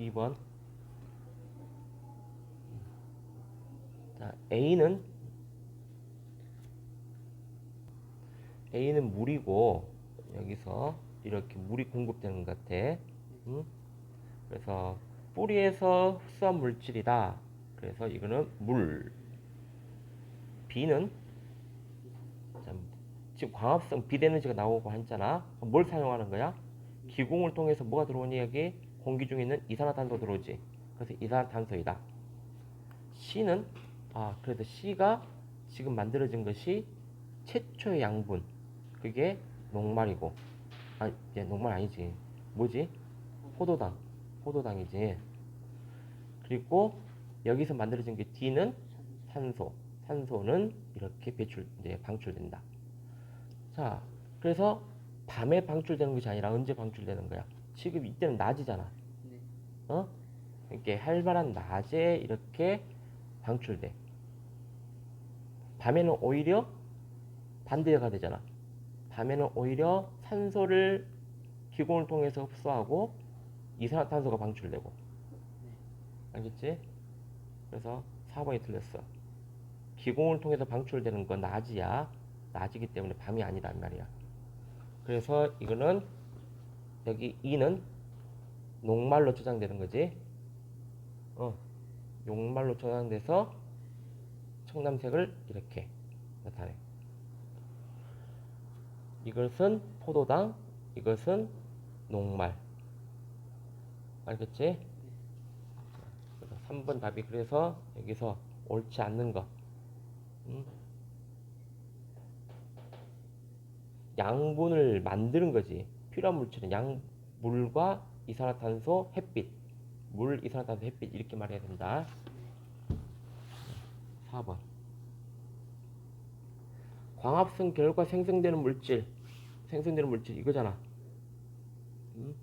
2번. 자, A는 A는 물이고 여기서 이렇게 물이 공급되는 것 같아. 응? 그래서 뿌리에서 흡수한 물질이다. 그래서 이거는 물. B는 자, 지금 광합성 비대에너지가 나오고. 그럼 뭘 사용하는 거야? 기공을 통해서 뭐가 들어오니 여기 공기 중에 있는 이산화탄소 들어오지. 그래서 이산화탄소이다. C는 아 그래도 C가 지금 만들어진 것이 최초의 양분. 그게 녹말이고 아니 예, 녹말 아니지. 뭐지? 포도당. 포도당이지. 그리고 여기서 만들어진 게 D는 산소. 산소는 이렇게 배출 이제 방출된다. 자, 그래서 밤에 방출되는 것이 아니라 언제 방출되는 거야? 지금 이때는 낮이잖아. 네. 어? 이렇게 활발한 낮에 이렇게 방출돼. 밤에는 오히려 반대가 되잖아. 밤에는 오히려 산소를 기공을 통해서 흡수하고 이산화탄소가 방출되고. 알겠지? 그래서 4번이 틀렸어. 기공을 통해서 방출되는 건 낮이야. 낮이기 때문에 밤이 아니란 말이야. 그래서 이거는 여기 2는 녹말로 저장되는 거지. 어, 녹말로 저장돼서 청남색을 이렇게 나타내. 이것은 포도당, 이것은 녹말. 알겠지? 그래서 3번 답이 그래서 여기서 옳지 않는 거. 음? 양분을 만드는 거지. 필요한 물질은 양, 물과 이산화탄소, 햇빛. 물, 이산화탄소, 햇빛 이렇게 말해야 된다. 4번. 광합성 결과 생성되는 물질. 생성되는 물질 이거잖아. 음?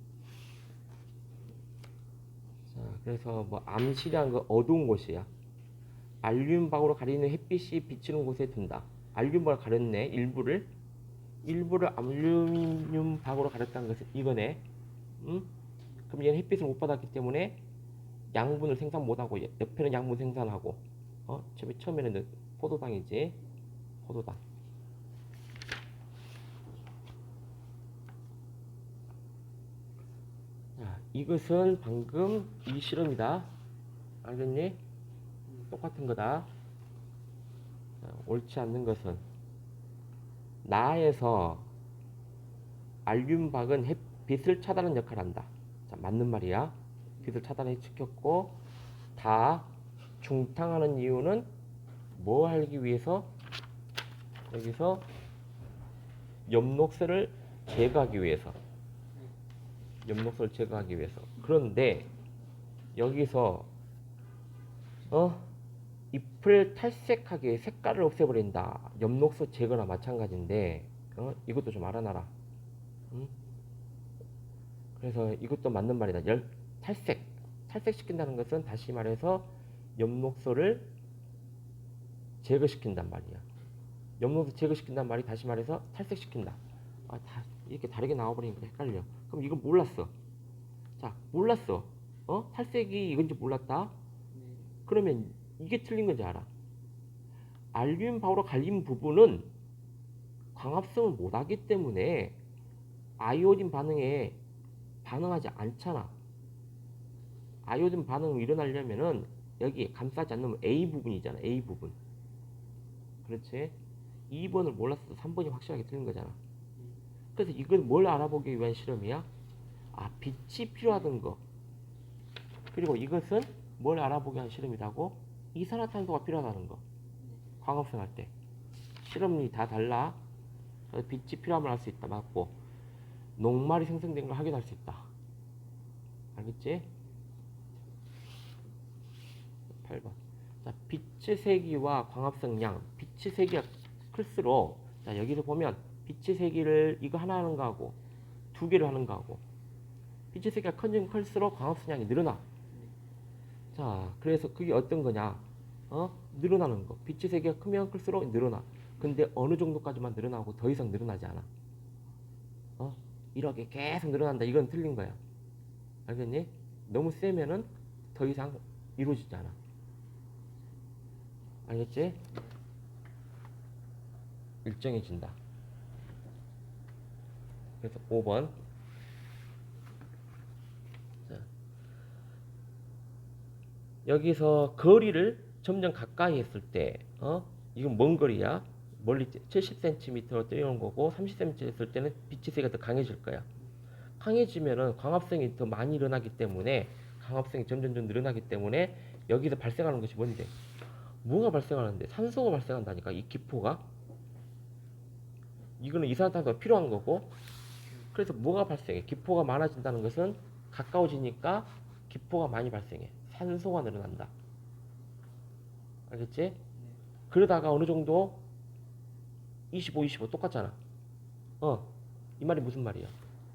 자, 그래서 뭐 암시란 거 어두운 곳이야. 알륨박으로 가리는 햇빛이 비치는 곳에 둔다. 알륨박을 가렸네. 일부를 일부를 알루미늄 박으로 가렸다는 것은 이거네. 응? 그럼 얘는 햇빛을 못 받았기 때문에 양분을 생산 못하고 얘- 옆에는 양분 생산하고 어? 처음에 처음에는 포도당이지. 포도당. 자, 이것은 방금 이 실험이다. 알겠니? 똑같은 거다. 자, 옳지 않는 것은 나에서 알륨박은 햇빛을 차단하는 역할을 한다. 자, 맞는 말이야. 빛을 차단해 지켰고 다 중탕하는 이유는 뭐 하기 위해서 여기서 엽록소를 제거하기 위해서 엽록소를 제거하기 위해서 그런데 여기서 어 잎을 탈색하게 색깔을 없애버린다. 엽록소 제거나 마찬가지인데 어? 이것도 좀 알아놔라. 응? 그래서 이것도 맞는 말이다. 열 탈색 탈색시킨다는 것은 다시 말해서 엽록소를 제거시킨단 말이야. 엽록소 제거시킨단 말이 다시 말해서 탈색시킨다. 아, 다 이렇게 다르게 나와버리니까 헷갈려. 그럼 이거 몰랐어. 자, 몰랐어. 어? 탈색이 이건지 몰랐다. 네. 그러면 이게 틀린 건지 알아. 알륨 바우로 갈린 부분은 광합성을 못하기 때문에 아이오딘 반응에 반응하지 않잖아. 아이오딘 반응이 일어나려면은 여기 감싸지 않는 A 부분이잖아. A 부분. 그렇지? 2번을 몰랐어도 3번이 확실하게 틀린 거잖아. 그래서 이건 뭘 알아보기 위한 실험이야? 아, 빛이 필요하던 거. 그리고 이것은 뭘 알아보기 위한 실험이라고? 이산화탄소가 필요하다는 거. 광합성 할 때. 실험이 다 달라. 빛이 필요함을 알 수 있다. 맞고. 녹말이 생성된 걸 확인할 수 있다. 알겠지? 8번. 자, 빛의 세기와 광합성 양. 빛의 세기가 클수록, 자, 여기서 보면 빛의 세기를 이거 하나 하는 거하고 두 개를 하는 거하고 빛의 세기가 커지면 클수록 광합성 양이 늘어나. 자, 그래서 그게 어떤 거냐? 어? 늘어나는 거. 빛의 세기가 크면 클수록 늘어나. 근데 어느 정도까지만 늘어나고 더 이상 늘어나지 않아. 어? 이렇게 계속 늘어난다. 이건 틀린 거야. 알겠니? 너무 세면은 더 이상 이루어지지 않아. 알겠지? 일정해진다. 그래서 5번. 자. 여기서 거리를 점점 가까이 했을 때, 어? 이건 먼 거리야. 멀리 70cm로 떼어온 거고, 30cm 했을 때는 빛의 세가 더 강해질 거야. 강해지면은 광합성이 더 많이 일어나기 때문에, 광합성이 점점 점 늘어나기 때문에, 여기서 발생하는 것이 뭔데? 뭐가 발생하는데? 산소가 발생한다니까, 이 기포가. 이거는 이산화탄소가 필요한 거고, 그래서 뭐가 발생해? 기포가 많아진다는 것은 가까워지니까 기포가 많이 발생해. 산소가 늘어난다. 알겠지? 그러다가 어느 정도 25, 25 똑같잖아. 어, 이 말이 무슨 말이야?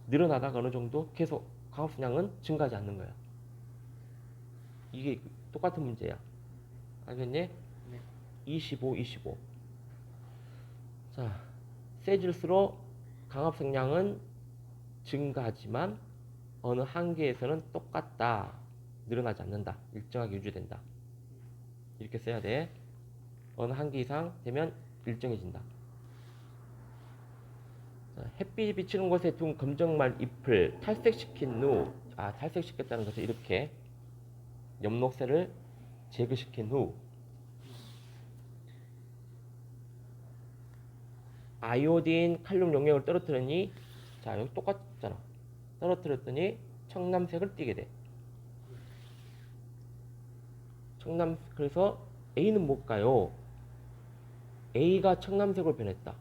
늘어나다가 어느 정도 계속 광합성량은 증가하지 않는 거야. 이게 똑같은 문제야. 알겠니? 네. 25, 25. 자, 세질수록 강합성량은 증가하지만 어느 한계에서는 똑같다. 늘어나지 않는다. 일정하게 유지된다. 이렇게 써야 돼. 어느 한계 이상 되면 일정해진다. 자, 햇빛이 비치는 곳에 둔 검정말 잎을 탈색시킨 후, 아, 탈색시켰다는 것은 이렇게 엽록새를 제거시킨 후, 아이오딘 칼륨 용액을 떨어뜨리니 자 여기 똑같잖아. 떨어뜨렸더니 청남색을 띠게 돼. 청남 그래서 A는 뭘까요? A가 청남색으로 변했다.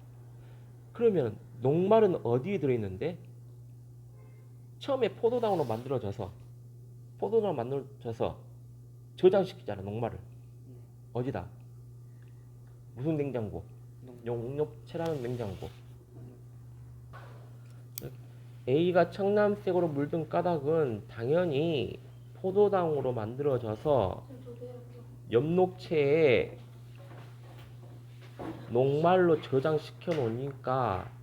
그러면 녹말은 어디에 들어있는데? 처음에 포도당으로 만들어져서 포도당으로 만들어져서 저장시키잖아 녹말을. 어디다? 무슨 냉장고? 용접체라는 냉장고. A가 청남색으로 물든 까닭은 당연히 포도당으로 만들어져서 엽록체에 녹말로 저장시켜 놓으니까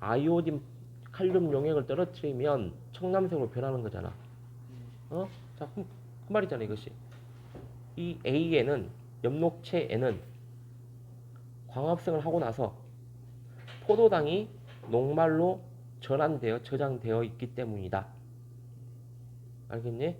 아이오딘 칼륨 용액을 떨어뜨리면 청남색으로 변하는 거잖아. 어? 자, 그, 그 말이잖아 이것이. 이 A에는 엽록체에는 광합성을 하고 나서 포도당이 녹말로 전환되어 저장되어 있기 때문이다. 알겠니?